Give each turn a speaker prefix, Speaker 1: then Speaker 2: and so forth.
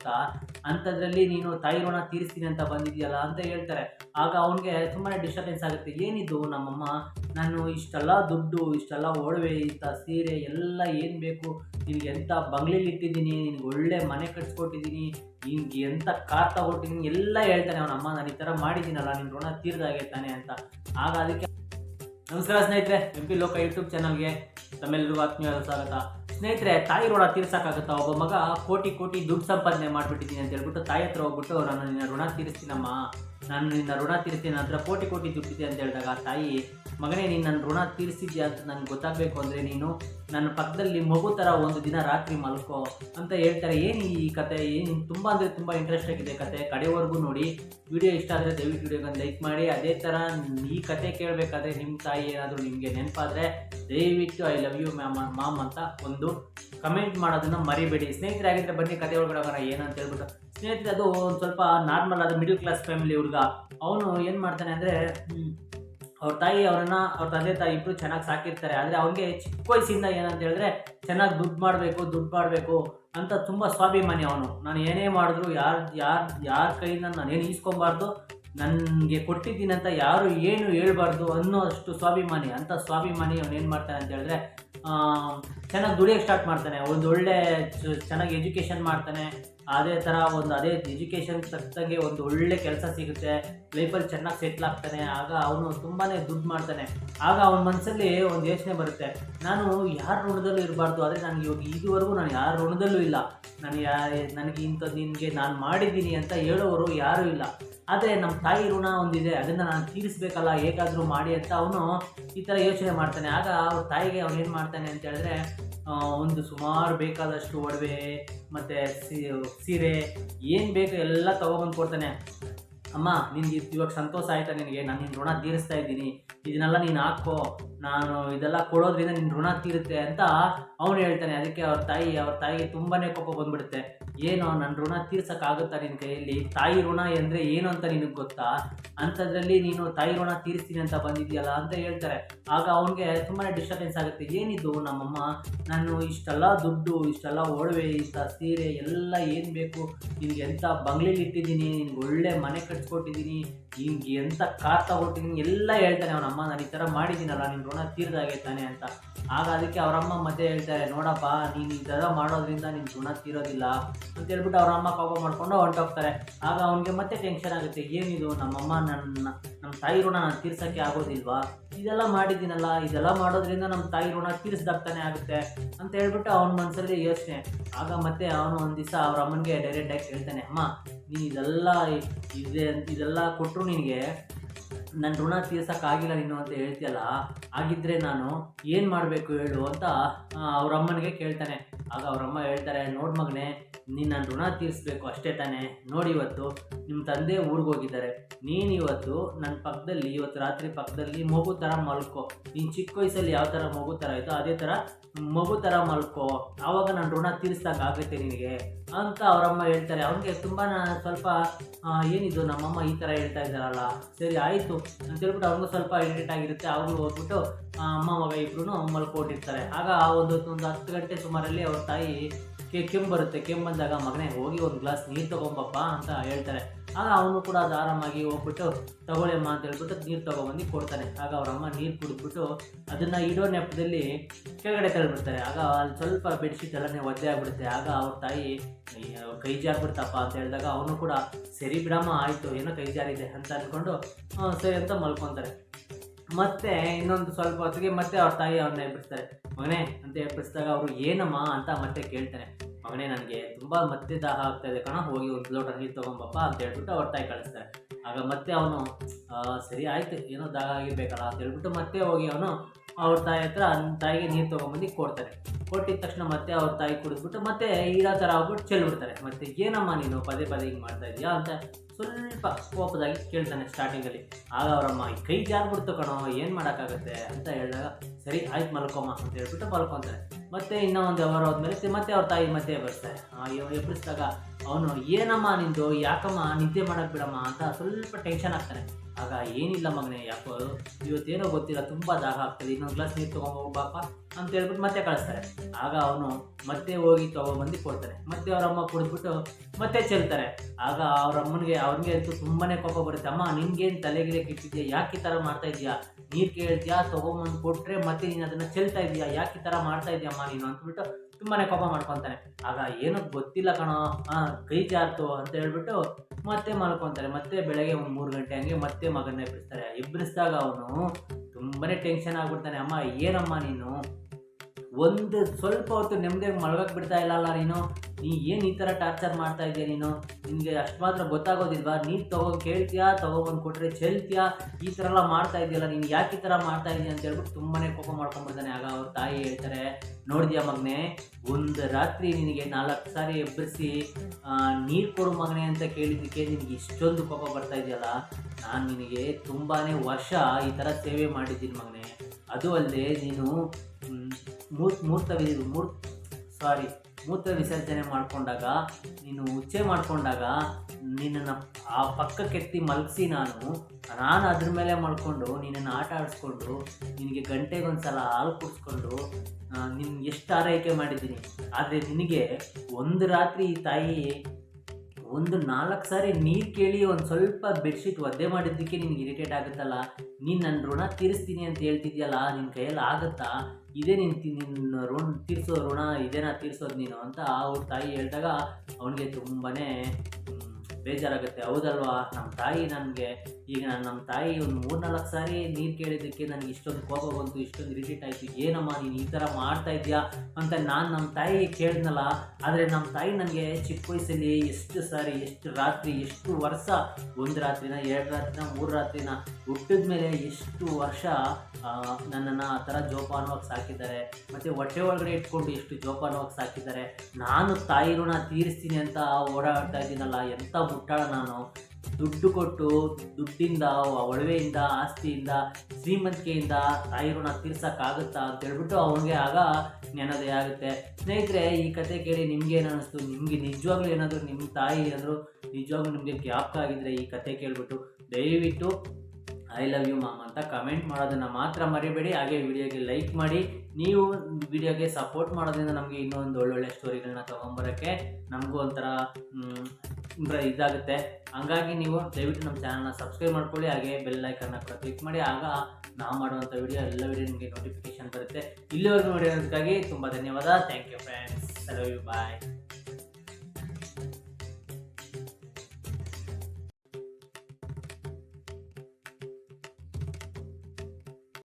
Speaker 1: ಗೊತ್ತಾ? ಅಂಥದ್ರಲ್ಲಿ ನೀನು ತಾಯಿ ಋಣ ತೀರಿಸ್ತೀನಿ ಅಂತ ಬಂದಿದೆಯಲ್ಲ ಅಂತ ಹೇಳ್ತಾರೆ. ಆಗ ಅವನಿಗೆ ತುಂಬಾ ಡಿಸ್ಟರ್ಬೆನ್ಸ್ ಆಗುತ್ತೆ. ಏನಿದು ನಮ್ಮಮ್ಮ? ನಾನು ಇಷ್ಟೆಲ್ಲ ದುಡ್ಡು, ಇಷ್ಟೆಲ್ಲ ಒಡವೆ, ಇಂಥ ಸೀರೆ, ಎಲ್ಲ ಏನು ಬೇಕು? ನಿನಗೆ ಎಂಥ ಬಂಗ್ಲೀಲಿ ಇಟ್ಟಿದ್ದೀನಿ, ನಿನಗೆ ಒಳ್ಳೆ ಮನೆ ಕಟ್ಸ್ಕೊಟ್ಟಿದ್ದೀನಿ, ನಿನ್ಗೆ ಎಂಥ ಕಾರ್ ತಗೊಟ್ಟಿದ್ದೀನಿ, ಎಲ್ಲ ಹೇಳ್ತಾನೆ ಅವನಮ್ಮ ನಾನು ಈ ಥರ ಮಾಡಿದ್ದೀನಲ್ಲ ನಿನ್ನ ಋಣ ತೀರ್ದಾಗೆ ತಾನೆ ಅಂತ. ಆಗ ಅದಕ್ಕೆ ನಮಸ್ಕಾರ ಸ್ನೇಹಿತರೆ, ಎಂ ಪಿ ಲೋಕ ಯೂಟ್ಯೂಬ್ ಚಾನಲ್ಗೆ ತಮ್ಮೆಲ್ಲರಿಗೂ ಆತ್ಮೀಯವಾದ ಸ್ವಾಗತ. ಸ್ನೇಹಿತರೆ, ತಾಯಿ ಋಣ ತೀರ್ಸಕ್ಕಾಗುತ್ತಾ? ಒಬ್ಬ ಮಗ ಕೋಟಿ ಕೋಟಿ ದುಡ್ಡು ಸಂಪಾದನೆ ಮಾಡಿಬಿಟ್ಟಿದ್ದೀನಿ ಅಂತ ಹೇಳ್ಬಿಟ್ಟು ತಾಯಿ ಹತ್ರ ಹೋಗ್ಬಿಟ್ಟು, ನಾನು ನಿನ್ನ ಋಣ ತೀರಿಸ್ತೀನಮ್ಮ. ನಾನು ನಿನ್ನ ಋಣ ತೀರಿಸ್ತೀನಿ ನನ್ನ ಹತ್ರ ಕೋಟಿ ಕೋಟಿ ದುಡ್ಡಿದೆ ಅಂತ ಹೇಳಿದಾಗ ತಾಯಿ, ಮಗನೇ, ನೀನು ನನ್ನ ಋಣ ತೀರಿಸಿದ್ಯಾ ಅಂತ ನನಗೆ ಗೊತ್ತಾಗಬೇಕು ಅಂದರೆ ನೀನು ನನ್ನ ಪಕ್ಕದಲ್ಲಿ ಮಗು ಥರ ಒಂದು ದಿನ ರಾತ್ರಿ ಮಲ್ಕೋ ಅಂತ ಹೇಳ್ತಾರೆ. ಏನು ಈ ಕತೆ? ಏನು ತುಂಬ ಅಂದರೆ ತುಂಬ ಇಂಟ್ರೆಸ್ಟ್ ಆಗಿದೆ ಕತೆ? ಕಡೆವರೆಗೂ ನೋಡಿ. ವಿಡಿಯೋ ಇಷ್ಟ ಆದರೆ ದಯವಿಟ್ಟು ವಿಡಿಯೋಗೊಂದು ಲೈಕ್ ಮಾಡಿ. ಅದೇ ಥರ ಈ ಕತೆ ಕೇಳಬೇಕಾದ್ರೆ ನಿಮ್ಮ ತಾಯಿ ಏನಾದರೂ ನಿಮಗೆ ನೆನಪಾದರೆ ದಯವಿಟ್ಟು I love you ma'am mom ಅಂತ ಒಂದು ಕಮೆಂಟ್ ಮಾಡೋದನ್ನು ಮರಿಬೇಡಿ. ಸ್ನೇಹಿತರಾಗಿದ್ದರೆ ಬನ್ನಿ ಕತೆ ಒಳಗಡೆ ಏನಂತ ಹೇಳ್ಬಿಟ್ಟು ಸ್ನೇಹಿತರೆ, ಅದು ಒಂದು ಸ್ವಲ್ಪ ನಾರ್ಮಲ್ ಆದ ಮಿಡಲ್ ಕ್ಲಾಸ್ ಫ್ಯಾಮಿಲಿ ಹುಡುಗ. ಅವನು ಏನು ಮಾಡ್ತಾನೆ ಅಂದರೆ ಅವ್ರ ತಾಯಿ ಅವರನ್ನ ಅವ್ರ ತಂದೆ ತಾಯಿ ಇಬ್ಬರು ಚೆನ್ನಾಗಿ ಸಾಕಿರ್ತಾರೆ. ಆದರೆ ಅವನಿಗೆ ಚಿಕ್ಕ ವಯಸ್ಸಿಂದ ಏನಂತ ಹೇಳಿದ್ರೆ, ಚೆನ್ನಾಗಿ ದುಡ್ಡು ಮಾಡಬೇಕು ದುಡ್ಡು ಮಾಡಬೇಕು ಅಂತ ತುಂಬ ಸ್ವಾಭಿಮಾನಿ ಅವನು. ನಾನು ಏನೇ ಮಾಡಿದ್ರು ಯಾರು ಯಾರು, ಯಾರ ಕೈಯಿಂದ ಏನು ಈಸ್ಕೊಬಾರ್ದು ನನಗೆ ಕೊಟ್ಟಿದ್ದೀನಿ ಅಂತ ಯಾರು ಏನು ಹೇಳ್ಬಾರ್ದು ಅನ್ನೋ ಅಷ್ಟು ಸ್ವಾಭಿಮಾನಿ, ಅಂತ ಸ್ವಾಭಿಮಾನಿ ಅವನು ಏನು ಮಾಡ್ತಾನೆ ಅಂತ ಹೇಳಿದ್ರೆ ಚೆನ್ನಾಗಿ ದುಡಿಯೋಕ್ಕೆ ಸ್ಟಾರ್ಟ್ ಮಾಡ್ತಾನೆ. ಒಂದು ಒಳ್ಳೆ ಚೆನ್ನಾಗಿ ಎಜುಕೇಷನ್ ಮಾಡ್ತಾನೆ. ಅದೇ ಥರ ಒಂದು ಅದೇ ಎಜುಕೇಷನ್ ತಕ್ಕಂಗೆ ಒಂದು ಒಳ್ಳೆ ಕೆಲಸ ಸಿಗುತ್ತೆ. ಲೈಫಲ್ಲಿ ಚೆನ್ನಾಗಿ ಸೆಟ್ಲ್ ಆಗ್ತಾನೆ. ಆಗ ಅವನು ತುಂಬಾ ದುಡ್ಡು ಮಾಡ್ತಾನೆ. ಆಗ ಅವನ ಮನಸ್ಸಲ್ಲಿ ಒಂದು ಯೋಚನೆ ಬರುತ್ತೆ. ನಾನು ಯಾರ ಋಣದಲ್ಲೂ ಇರಬಾರ್ದು. ಆದರೆ ನನಗೆ ಇವಾಗ ಇದುವರೆಗೂ ನಾನು ಯಾರ ಋಣದಲ್ಲೂ ಇಲ್ಲ. ನಾನು ಯಾ, ನನಗೆ ಇಂಥದ್ದು ನಿನಗೆ ನಾನು ಮಾಡಿದ್ದೀನಿ ಅಂತ ಹೇಳೋರು ಯಾರೂ ಇಲ್ಲ. ಆದರೆ ನಮ್ಮ ತಾಯಿ ಋಣ ಒಂದಿದೆ, ಅದನ್ನು ನಾನು ತೀರಿಸ್ಬೇಕಲ್ಲ, ಹೇಗಾದರೂ ಮಾಡಿ ಅಂತ ಅವನು ಈ ಥರ ಯೋಚನೆ ಮಾಡ್ತಾನೆ. ಆಗ ಅವ್ರ ತಾಯಿಗೆ ಅವನು ಏನು ಮಾಡ್ತಾನೆ ಅಂತ ಹೇಳಿದ್ರೆ ಒಂದು ಸುಮಾರು ಬೇಕಾದಷ್ಟು ಒಡವೆ, ಮತ್ತು ಸೀರೆ, ಏನು ಬೇಕು ಎಲ್ಲ ತೊಗೊಬಂದು ಕೊಡ್ತಾನೆ. ಅಮ್ಮ ನಿನಗೆ ಇವಾಗ ಸಂತೋಷ ಆಯಿತಾ ನಿನಗೆ? ನಾನು ನಿನ್ನ ಋಣ ತೀರಿಸ್ತಾ ಇದ್ದೀನಿ. ಇದನ್ನೆಲ್ಲ ನೀನು ಹಾಕೋ. ನಾನು ಇದೆಲ್ಲ ಕೊಡೋದ್ರಿಂದ ನಿನ್ನ ಋಣ ತೀರುತ್ತೆ ಅಂತ ಅವನು ಹೇಳ್ತಾನೆ. ಅದಕ್ಕೆ ಅವ್ರ ತಾಯಿ, ಅವ್ರ ತಾಯಿಗೆ ತುಂಬಾ ಕೋಪ ಬಂದ್ಬಿಡುತ್ತೆ. ಏನು ನನ್ನ ಋಣ ತೀರ್ಸೋಕ್ಕಾಗುತ್ತಾ ನಿನ್ನ ಕೈಯಲ್ಲಿ? ತಾಯಿ ಋಣ ಅಂದರೆ ಏನು ಅಂತ ನಿನಗೆ ಗೊತ್ತಾ? ಅಂಥದ್ರಲ್ಲಿ ನೀನು ತಾಯಿ ಋಣ ತೀರಿಸ್ತೀನಿ ಅಂತ ಬಂದಿದ್ದೀಯಲ್ಲ ಅಂತ ಹೇಳ್ತಾರೆ. ಆಗ ಅವನಿಗೆ ತುಂಬಾ ಡಿಸ್ಟರ್ಬೆನ್ಸ್ ಆಗುತ್ತೆ. ಏನಿದು ನಮ್ಮಮ್ಮ? ನಾನು ಇಷ್ಟೆಲ್ಲ ದುಡ್ಡು, ಇಷ್ಟೆಲ್ಲ ಒಡವೆ, ಇಷ್ಟ ಸೀರೆ, ಎಲ್ಲ ಏನು ಬೇಕು? ನಿನಗೆ ಎಂಥ ಬಂಗ್ಲಿಲಿ ಇಟ್ಟಿದ್ದೀನಿ, ನಿನ್ಗೆ ಒಳ್ಳೆ ಮನೆ ಕಟ್ಸ್ಕೊಟ್ಟಿದ್ದೀನಿ. ನಿನ್ಗೆ ಎಂತ ಕಾರ್ ತಗೊಟ್ಟಿದ್ದೀನಿ ಎಲ್ಲ ಹೇಳ್ತಾನೆ ಅವನ ಅಮ್ಮ, ನಾನು ಈ ಥರ ಮಾಡಿದ್ದೀನಲ್ಲ ನಿನ್ನ ಋಣ ತೀರ್ದಾಗೆ ತಾನೆ ಅಂತ. ಆಗ ಅದಕ್ಕೆ ಅವರಮ್ಮ ಮತ್ತೆ ಹೇಳ್ತಾರೆ, ನೋಡಪ್ಪ, ನೀನು ಈ ಥರ ಮಾಡೋದ್ರಿಂದ ನಿನ್ನ ಋಣ ತೀರೋದಿಲ್ಲ ಅಂತ ಹೇಳ್ಬಿಟ್ಟು ಅವರಮ್ಮ ಕೋಪ ಮಾಡ್ಕೊಂಡು ಹೊಂಟೋಗ್ತಾರೆ. ಆಗ ಅವನಿಗೆ ಮತ್ತೆ ಟೆನ್ಷನ್ ಆಗುತ್ತೆ, ಏನಿದು, ನಮ್ಮಮ್ಮ ನನ್ನ ನಮ್ಮ ತಾಯಿ ಋಣ ನಾನು ತೀರ್ಸೋಕ್ಕೆ ಆಗೋದಿಲ್ವಾ? ಇದೆಲ್ಲ ಮಾಡಿದ್ದೀನಲ್ಲ, ಇದೆಲ್ಲ ಮಾಡೋದ್ರಿಂದ ನಮ್ಮ ತಾಯಿ ಋಣ ತೀರಿಸ್ದಾಗ್ತಾನೆ ಆಗುತ್ತೆ ಅಂತ ಹೇಳ್ಬಿಟ್ಟು ಅವನ ಮನಸ್ಸಲ್ಲಿ ಯೋಚನೆ. ಆಗ ಮತ್ತೆ ಅವನು ಒಂದು ದಿವಸ ಅವರ ಅಮ್ಮನಿಗೆ ಡೈರೆಕ್ಟಾಗಿ ಹೇಳ್ತಾನೆ, ಅಮ್ಮ ನೀನು ಇದೆಲ್ಲ ಇದೆ ಇದೆಲ್ಲ ಕೊಟ್ಟರು ನಿನಗೆ ನನ್ನ ಋಣ ತೀರ್ಸೋಕ್ಕಾಗಿಲ್ಲ ನೀನು ಅಂತ ಹೇಳ್ತೀಯಲ್ಲ ಹಾಗಿದ್ದರೆ ನಾನು ಏನು ಮಾಡಬೇಕು ಹೇಳು ಅಂತ ಅವರಮ್ಮನಿಗೆ ಕೇಳ್ತಾನೆ. ಆಗ ಅವರಮ್ಮ ಹೇಳ್ತಾರೆ, ನೋಡು ಮಗನೇ, ನೀನು ನನ್ನ ಋಣ ತೀರಿಸ್ಬೇಕು ಅಷ್ಟೇ ತಾನೆ. ನೋಡಿ ಇವತ್ತು ನಿಮ್ಮ ತಂದೆ ಊರಿಗೆ ಹೋಗಿದ್ದಾರೆ ನೀನು ಇವತ್ತು ನನ್ನ ಪಕ್ಕದಲ್ಲಿ, ಇವತ್ತು ರಾತ್ರಿ ಪಕ್ಕದಲ್ಲಿ ಮಗು ಥರ ಮಲ್ಕೋ. ನೀನು ಚಿಕ್ಕ ವಯಸ್ಸಲ್ಲಿ ಯಾವ ಥರ ಮಗು ಥರ ಆಯಿತೋ ಅದೇ ಥರ ಮಗು ಥರ ಮಲ್ಕೋ. ಆವಾಗ ನನ್ನ ಋಣ ತೀರಿಸ್ದಂಗೆ ಆಗುತ್ತೆ ನಿನಗೆ. ಅಂತ ಅವರಮ್ಮ ಹೇಳ್ತಾರೆ. ಅವನಿಗೆ ತುಂಬ ಸ್ವಲ್ಪ ಏನಿದು ನಮ್ಮಮ್ಮ ಈ ಥರ ಹೇಳ್ತಾ ಇದ್ದಾರಲ್ಲ. ಸರಿ, ಆಯಿತು. ಅಂತ ಹೇಳ್ಬಿಟ್ಟು ಅವ್ರಿಗೂ ಸ್ವಲ್ಪ ಇರಿಟೇಟ್ ಆಗಿರುತ್ತೆ. ಅವರು ಹೋಗ್ಬಿಟ್ಟು ಅಮ್ಮ ಮಗ ಇಬ್ಬರೂ ಮಲ್ಕೊಂಡಿರ್ತಾರೆ. ಆಗ ಆ ಒಂದು ಒಂದು ಹತ್ತು ಗಂಟೆ ಸುಮಾರಲ್ಲಿ ಅವ್ರ ತಾಯಿ ಕೆ, ಕೆಮ್ಮು ಬರುತ್ತೆ. ಕೆಮ್ಮು ಬಂದಾಗ ಮಗನೇ ಹೋಗಿ ಒಂದು ಗ್ಲಾಸ್ ನೀರು ತೊಗೊಂಬಪ್ಪ ಅಂತ ಹೇಳ್ತಾರೆ. ಆಗ ಅವನು ಕೂಡ ಅದು ಆರಾಮಾಗಿ ಹೋಗ್ಬಿಟ್ಟು ತಗೊಳ್ಳಿ ಅಮ್ಮ ಅಂತ ಹೇಳ್ಬಿಟ್ಟು ನೀರು ತೊಗೊಬಂದು ಕೊಡ್ತಾನೆ. ಆಗ ಅವ್ರ ಅಮ್ಮ ನೀರು ಕುಡಿದ್ಬಿಟ್ಟು ಅದನ್ನು ಇಡೋ ನೆಪದಲ್ಲಿ ಕೆಳಗಡೆ ತಳ್ಳಿಬಿಡ್ತಾರೆ. ಆಗ ಅಲ್ಲಿ ಸ್ವಲ್ಪ ಬೆಡ್ಶೀಟ್ ಎಲ್ಲನೇ ಒದ್ದೆ ಆಗ್ಬಿಡುತ್ತೆ. ಆಗ ಅವ್ರ ತಾಯಿ ಕೈ ಜಾರ್ಬಿಡ್ತಪ್ಪ ಅಂತ ಹೇಳಿದಾಗ ಅವನು ಕೂಡ ಸರಿ ಬಿಡಮ್ಮ ಆಯಿತು ಏನೋ ಕೈ ಜಾರಿದೆ ಅಂತ ಅಂದ್ಕೊಂಡು "ಹ್ಮ್, ಸರಿ ಅಂತ ಮಲ್ಕೊತಾರೆ. ಮತ್ತೆ ಇನ್ನೊಂದು ಸ್ವಲ್ಪ ಹೊತ್ತಿಗೆ ಮತ್ತೆ ಅವ್ರ ತಾಯಿ ಅವ್ರನ್ನ ಎಬ್ಬಿಸ್ತಾರೆ. ಮಗನೇ ಅಂತ ಎಬ್ಬಿಸಿದಾಗ ಅವರು ಏನಮ್ಮ ಅಂತ ಮತ್ತೆ ಕೇಳ್ತಾನೆ ಮಗನೇ ನನಗೆ ತುಂಬ ಮತ್ತೆ ದಾಹ ಆಗ್ತಾ ಇದೆ ಕಣ, ಹೋಗಿ ಒಂದು ಲೋಟ ನೀರು ತೊಗೊಂಬಪ್ಪ ಅಂತ ಹೇಳ್ಬಿಟ್ಟು ಅವ್ರ ತಾಯಿ ಕಳಿಸ್ತಾರೆ. ಆಗ ಮತ್ತೆ ಅವನು ಸರಿ ಆಯಿತು, ಏನೋ ದಾಹ ಆಗಿರ್ಬೇಕಲ್ಲ ಅಂತ ಹೇಳ್ಬಿಟ್ಟು ಮತ್ತೆ ಹೋಗಿ ಅವನು ಅವ್ರ ತಾಯಿ ಹತ್ರ ತಾಯಿಗೆ ನೀರು ತೊಗೊಂಬಂದು ಕೊಡ್ತಾರೆ. ಕೊಟ್ಟಿದ ತಕ್ಷಣ ಮತ್ತೆ ಅವ್ರ ತಾಯಿ ಕುಡಿದ್ಬಿಟ್ಟು ಮತ್ತೆ ಇರೋ ಥರ ಆಗ್ಬಿಟ್ಟು ಚೆಲ್ಬಿಡ್ತಾರೆ. ಮತ್ತೆ ಏನಮ್ಮ ನೀನು ಪದೇ ಪದೇ ಹಿಂಗೆ ಮಾಡ್ತಾ ಇದೀಯಾ ಅಂತ ಸ್ವಲ್ಪ ಕೋಪದಾಗಿ ಕೇಳ್ತಾನೆ ಸ್ಟಾರ್ಟಿಂಗಲ್ಲಿ ಆಗ ಅವರಮ್ಮ, ಈ ಕೈ ಜಾರ್ಬಿಡ್ತು ಕಣೋ, ಏನು ಮಾಡೋಕ್ಕಾಗತ್ತೆ? ಅಂತ ಹೇಳಿದಾಗ, ಸರಿ, ಆಯ್ತು ಮಲ್ಕೊಮ್ಮ ಅಂತ ಹೇಳ್ಬಿಟ್ಟು ಮಲ್ಕೊತಾರೆ. ಮತ್ತೆ ಇನ್ನೂ ಒಂದು ಅವರ್ ಹೋದ್ಮೇಲೆ ಮತ್ತೆ ಅವ್ರ ತಾಯಿ ಮತ್ತೆ ಬರ್ತಾರೆ. ಎಬ್ಬಿಸಿದಾಗ, ಅವನು, ಏನಮ್ಮ ನಿಂದು? ಯಾಕಮ್ಮ? ನಿದ್ದೆ ಮಾಡೋಕ್ಕೆ ಬಿಡಮ್ಮ? ಅಂತ ಸ್ವಲ್ಪ ಟೆನ್ಷನ್ ಆಗ್ತಾನೆ. ಆಗ ಏನಿಲ್ಲ ಮಗನೇ, ಯಾಕೋ ಇವತ್ತೇನೋ ಗೊತ್ತಿಲ್ಲ, ತುಂಬ ದಾಹ ಆಗ್ತದೆ, ಇನ್ನೊಂದು ಗ್ಲಾಸ್ ನೀರು ತೊಗೊಂಬೋಗ್ಬಾಪ ಅಂತ ಹೇಳ್ಬಿಟ್ಟು ಮತ್ತೆ ಕಳಿಸ್ತಾರೆ. ಆಗ ಅವನು ಮತ್ತೆ ಹೋಗಿ ತೊಗೊಬಂದು ಕೊಡ್ತಾರೆ ಮತ್ತೆ ಅವರಮ್ಮ ಕುಡಿದ್ಬಿಟ್ಟು ಮತ್ತೆ ಚೆಲ್ತಾರೆ. ಆಗ ಅವರಮ್ಮನಿಗೆ ಅವ್ರಿಗೆ ಅಂತೂ ತುಂಬಾ ಕೋಪ ಬರುತ್ತೆ. ಅಮ್ಮ, ನಿನ್ಗೇನು ತಲೆಗಿಲೆ ಕಿಟ್ಟಿದ್ಯಾ? ಯಾಕೆ ಈ ಥರ ಮಾಡ್ತಾ ಇದೀಯಾ? ನೀರು ಕೇಳ್ತೀಯಾ? ತೊಗೊಂಬಂದು ಕೊಟ್ಟರೆ ಮತ್ತೆ ನೀನು ಅದನ್ನು ಚೆಲ್ತಾ ಇದೀಯಾ ಯಾಕೆ ಈ ಥರ ಮಾಡ್ತಾ ಇದೀಯಮ್ಮ ನೀನು ಅಂದ್ಬಿಟ್ಟು ತುಂಬಾ ಕೋಪ ಮಾಡ್ಕೊತಾನೆ. ಆಗ ಏನಕ್ಕೆ ಗೊತ್ತಿಲ್ಲ ಕಣೋ. ಕೈ ಜಾರ್ತು ಅಂತ ಹೇಳ್ಬಿಟ್ಟು ಮತ್ತೆ ಮಲ್ಕೊತಾರೆ ಮತ್ತೆ ಬೆಳಗ್ಗೆ ಒಂದು ಮೂರು ಗಂಟೆ ಹಂಗೆ ಮತ್ತೆ ಮಗನ ಎಬ್ಬಿಸ್ತಾರೆ. ಎಬ್ಬಿಸಿದಾಗ ಅವನು ತುಂಬಾ ಟೆನ್ಷನ್ ಆಗ್ಬಿಡ್ತಾನೆ. ಅಮ್ಮ, ಏನಮ್ಮ ನೀನು? ಒಂದು ಸ್ವಲ್ಪ ಹೊತ್ತು ನೆಮ್ಮದಿಯಾಗಿ ಮಲ್ಗಕ್ಕೆ ಬಿಡ್ತಾ ಇಲ್ಲಲ್ಲ ನೀನು? ನೀ ಏನು ಈ ಥರ ಟಾರ್ಚರ್ ಮಾಡ್ತಾ ಇದೆಯಾ ನೀನು? ನಿನಗೆ ಅಷ್ಟು ಮಾತ್ರ ಗೊತ್ತಾಗೋದಿಲ್ವಾ? ನೀನು ತಗೋ ಕೇಳ್ತೀಯಾ? ತಗೋಬಂದು ಕೊಟ್ಟರೆ ಚೆಲ್ತೀಯಾ? ಈ ಥರ ಎಲ್ಲ ಮಾಡ್ತಾ ಇದೆಯಲ್ಲ, ನೀನು ಯಾಕೆ ಈ ಥರ ಮಾಡ್ತಾ ಇದೀಯ ಅಂತ ಹೇಳ್ಬಿಟ್ಟು ತುಂಬಾ ಕೋಪ ಮಾಡ್ಕೊಂಡ್ಬಿಡ್ತಾನೆ. ಆಗ ಅವ್ರ ತಾಯಿ ಹೇಳ್ತಾರೆ, ನೋಡಿದ್ಯಾ ಮಗನೇ, ಒಂದು ರಾತ್ರಿ ನಿನಗೆ ನಾಲ್ಕು ಸಾರಿ ಎಬ್ಬರಿಸಿ ನೀರು ಕೊಡು ಮಗನೇ ಅಂತ ಕೇಳಿದ್ದಕ್ಕೆ ನಿನಗೆ ಇಷ್ಟೊಂದು ಕೋಪ ಬರ್ತಾ ಇದೆಯಲ್ಲ, ನಾನು ನಿನಗೆ ತುಂಬಾ ವರ್ಷ ಈ ಥರ ಸೇವೆ ಮಾಡಿದ್ದೀನಿ ಮಗನೇ. ಅದು ಅಲ್ಲದೆ ನೀನು ಮೂರ್ತ ಮೂರ್ ಮೂರ್ತ ಮೂರ್ ಸಾರಿ ಮೂತ್ರ ವಿಸರ್ಜನೆ ಮಾಡಿಕೊಂಡಾಗ, ನೀನು ಉಚ್ಚೆ ಮಾಡಿಕೊಂಡಾಗ, ನಿನ್ನನ್ನು ಆ ಪಕ್ಕಕ್ಕೆತ್ತಿ ಮಲಗಿಸಿ ನಾನು ನಾನು ಅದ್ರ ಮೇಲೆ ಮಾಡಿಕೊಂಡು, ನಿನ್ನನ್ನು ಆಟ ಆಡಿಸ್ಕೊಂಡು, ನಿನಗೆ ಗಂಟೆಗೊಂದು ಸಲ ಹಾಲು ಕುಡಿಸ್ಕೊಂಡು ನಿನ್ನ ಎಷ್ಟು ಆರೈಕೆ ಮಾಡಿದ್ದೀನಿ. ಆದರೆ ನಿನಗೆ ಒಂದು ರಾತ್ರಿ ತಾಯಿ ಒಂದು ನಾಲ್ಕು ಸಾರಿ ನೀರು ಕೇಳಿ ಒಂದು ಸ್ವಲ್ಪ ಬೆಡ್ಶೀಟ್ ಒದ್ದೆ ಮಾಡಿದ್ದಕ್ಕೆ ನಿನ್ಗೆ ಇರಿಟೇಟ್ ಆಗುತ್ತಲ್ಲ? ನೀನು ನನ್ನ ಋಣ ತೀರಿಸ್ತೀನಿ ಅಂತ ಹೇಳ್ತಿದ್ಯಲ್ಲ? ನಿನ್ನ ಕೈಯಲ್ಲಿ ಆಗುತ್ತಾ? ಇದೇ ನಿನ್ನ ನಿನ್ನ ಋಣ ತೀರಿಸೋ ಋಣ, ಇದೇನಾ ತೀರಿಸೋದು ನೀನು ಅಂತ ಅವ್ರ ತಾಯಿ ಹೇಳಿದಾಗ ಅವನಿಗೆ ತುಂಬಾ ಬೇಜಾರಾಗುತ್ತೆ. ಹೌದಲ್ವಾ? ನಮ್ಮ ತಾಯಿ ನನಗೆ, ಈಗ ನಾನು ನಮ್ಮ ತಾಯಿ ಒಂದು ಮೂರ್ನಾಲ್ಕು ಸಾರಿ ನೀರು ಕೇಳಿದ್ದಕ್ಕೆ ನನಗೆ ಇಷ್ಟೊಂದು ಕೋಪ ಬಂತು, ಇಷ್ಟೊಂದು ಇರಿಟೇಟ್ ಆಯಿತು. ಏನಮ್ಮ ನೀನು ಈ ಥರ ಮಾಡ್ತಾ ಇದೆಯಾ ಅಂತ ನಾನು ನಮ್ಮ ತಾಯಿ ಕೇಳಿದ್ನಲ್ಲ, ಆದರೆ ನಮ್ಮ ತಾಯಿ ನನಗೆ ಚಿಕ್ಕ ವಯಸ್ಸಲ್ಲಿ ಎಷ್ಟು ಸಾರಿ, ಎಷ್ಟು ರಾತ್ರಿ, ಎಷ್ಟು ವರ್ಷ? ಒಂದು ರಾತ್ರಿನ, ಎರಡು ರಾತ್ರಿನ, ಮೂರು ರಾತ್ರಿನ ಹುಟ್ಟಿದ ಮೇಲೆ ಎಷ್ಟು ವರ್ಷ ನನ್ನನ್ನು ಆ ಥರ ಜೋಪಾನವಾಗಿ ಸಾಕಿದ್ದಾರೆ. ಮತ್ತು ಹೊಟ್ಟೆ ಒಳಗಡೆ ಇಟ್ಕೊಂಡು ಎಷ್ಟು ಜೋಪಾನವಾಗಿ ಸಾಕಿದ್ದಾರೆ. ನಾನು ತಾಯಿ ಋಣ ತೀರಿಸ್ತೀನಿ ಅಂತ ಓಡಾಡ್ತಾ ಇದ್ದೀನಲ್ಲ ಎಂಥ ಮುಟ್ಟಾಳ ನಾನು ದುಡ್ಡು ಕೊಟ್ಟು ದುಡ್ಡಿಂದ ಒಡವೆಯಿಂದ, ಆಸ್ತಿಯಿಂದ, ಶ್ರೀಮಂತಿಕೆಯಿಂದ ತಾಯಿ ಋಣ ತೀರ್ಸೋಕ್ಕಾಗುತ್ತಾ ಅಂತ ಹೇಳ್ಬಿಟ್ಟು ಅವನಿಗೆ ಆಗ ಜ್ಞಾನೋದಯ ಆಗುತ್ತೆ. ಸ್ನೇಹಿತರೆ, ಈ ಕತೆ ಕೇಳಿ ನಿಮ್ಗೆ ಏನು ಅನ್ನಿಸ್ತು ನಿಮಗೆ ನಿಜವಾಗ್ಲೂ ಏನಾದರೂ ನಿಮ್ಮ ತಾಯಿ ಏನಾದರೂ ನಿಜವಾಗ್ಲೂ ನಿಮಗೆ ಜ್ಞಾಪಕ ಆಗಿದ್ರೆ ಈ ಕತೆ ಕೇಳಿಬಿಟ್ಟು ದಯವಿಟ್ಟು ಐ ಲವ್ ಯು ಮಾಮ್ ಅಂತ ಕಮೆಂಟ್ ಮಾಡೋದನ್ನು ಮಾತ್ರ ಮರಿಬೇಡಿ. ಹಾಗೆ ವಿಡಿಯೋಗೆ ಲೈಕ್ ಮಾಡಿ. ನೀವು ವಿಡಿಯೋಗೆ ಸಪೋರ್ಟ್ ಮಾಡೋದ್ರಿಂದ ನಮಗೆ ಇನ್ನೊಂದು ಒಳ್ಳೊಳ್ಳೆ ಸ್ಟೋರಿಗಳನ್ನ ತೊಗೊಂಬರೋಕ್ಕೆ ನಮಗೂ ಒಂಥರ ಇದಾಗುತ್ತೆ. ಹಂಗಾಗಿ ನೀವು ದಯವಿಟ್ಟು ನಮ್ಮ ಚಾನಲ್ನ ಸಬ್ಸ್ಕ್ರೈಬ್ ಮಾಡ್ಕೊಳ್ಳಿ. ಹಾಗೆ ಬೆಲ್ ಐಕನ್ನ ಕೂಡ ಕ್ಲಿಕ್ ಮಾಡಿ. ಆಗ ನಾವು ಮಾಡುವಂಥ ವಿಡಿಯೋ ಎಲ್ಲ ವಿಡಿಯೋ ನಿಮಗೆ ನೋಟಿಫಿಕೇಶನ್ ಬರುತ್ತೆ. ಇಲ್ಲಿವರೆಗೂ ನೋಡಿರೋದಕ್ಕಾಗಿ ತುಂಬ ಧನ್ಯವಾದ. Thank you friends love you bye